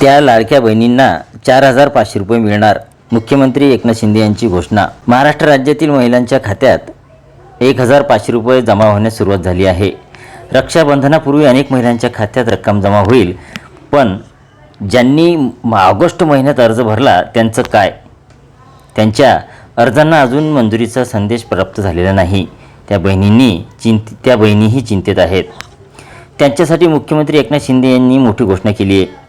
त्या लाडक्या बहिणींना चार हजार पाचशे रुपये मिळणार मुख्यमंत्री एकनाथ शिंदे यांची घोषणा. महाराष्ट्र राज्यातील महिलांच्या खात्यात एक हजार पाचशे रुपये जमा होण्यास सुरुवात झाली आहे. रक्षाबंधनापूर्वी अनेक महिलांच्या खात्यात रक्कम जमा होईल पण ज्यांनी म- ऑगस्ट महिन्यात अर्ज भरला त्यांचं काय? त्यांच्या अर्जांना अजून मंजुरीचा संदेश प्राप्त झालेला नाही. त्या बहिणींनी चिंत त्या बहिणीही चिंतेत आहेत. त्यांच्यासाठी मुख्यमंत्री एकनाथ शिंदे यांनी मोठी घोषणा केली आहे.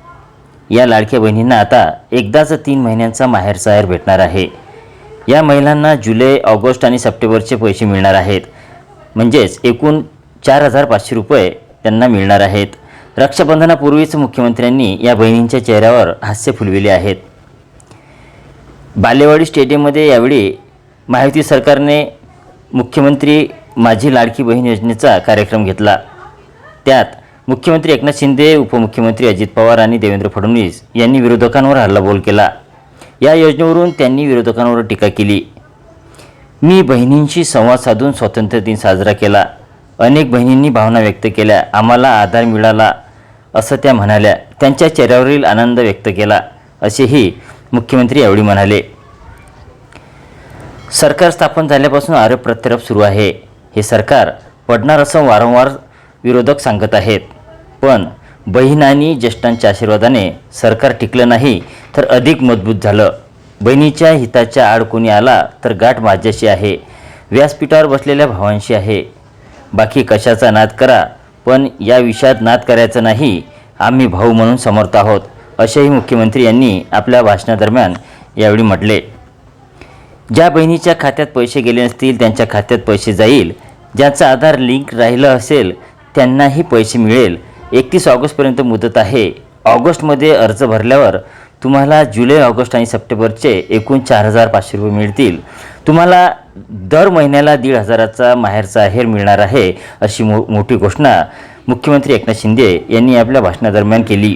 या लाडक्या बहिणींना आता एकदाच तीन महिन्यांचा माहेरसाहेर भेटणार आहे. या महिलांना जुलै ऑगस्ट आणि सप्टेंबरचे पैसे मिळणार आहेत. म्हणजेच एकूण चार हजार पाचशे रुपये त्यांना मिळणार आहेत. रक्षाबंधनापूर्वीच मुख्यमंत्र्यांनी या बहिणींच्या चेहऱ्यावर हास्य फुलविले आहेत. बालेवाडी स्टेडियममध्ये यावेळी महायुती सरकारने मुख्यमंत्री माझी लाडकी बहीण योजनेचा कार्यक्रम घेतला. त्यात मुख्यमंत्री एकनाथ शिंदे उपमुख्यमंत्री अजित पवार आणि देवेंद्र फडणवीस यांनी विरोधकांवर हल्लाबोल केला. या योजनेवरून त्यांनी विरोधकांवर टीका केली. मी बहिणींशी संवाद साधून स्वातंत्र्य दिन साजरा केला. अनेक बहिणींनी भावना व्यक्त केल्या. आम्हाला आधार मिळाला असं त्या म्हणाल्या. त्यांच्या चेहऱ्यावरील आनंद व्यक्त केला असेही मुख्यमंत्री यावेळी म्हणाले. सरकार स्थापन झाल्यापासून आरोप प्रत्यारोप सुरू आहे. हे सरकार पडणार असं वारंवार विरोधक सांगत आहेत. पण बहीण आणि ज्येष्ठांच्या आशीर्वादाने सरकार टिकलं नाही तर अधिक मजबूत झालं. बहिणीच्या हिताच्या आड कोणी आला तर गाठ माझ्याशी आहे. व्यासपीठावर बसलेल्या भावांशी आहे. बाकी कशाचा नाद करा पण या विषयात नाद करायचं नाही. आम्ही भाऊ म्हणून समर्थ आहोत असेही मुख्यमंत्री यांनी आपल्या भाषणादरम्यान यावेळी म्हटले. ज्या बहिणीच्या खात्यात पैसे गेले नसतील त्यांच्या खात्यात पैसे जाईल. ज्याचा आधार लिंक राहिलं असेल त्यांनाही पैसे मिळेल. एकतीस ऑगस्टपर्यंत मुदत आहे. ऑगस्टमध्ये अर्ज भरल्यावर तुम्हाला जुलै ऑगस्ट आणि सप्टेंबरचे एकूण चार हजार पाचशे रुपये मिळतील. तुम्हाला दर महिन्याला दीड हजाराचा माहेरचा आहेर मिळणार आहे अशी मो मोठी घोषणा मुख्यमंत्री एकनाथ शिंदे यांनी आपल्या भाषणादरम्यान केली.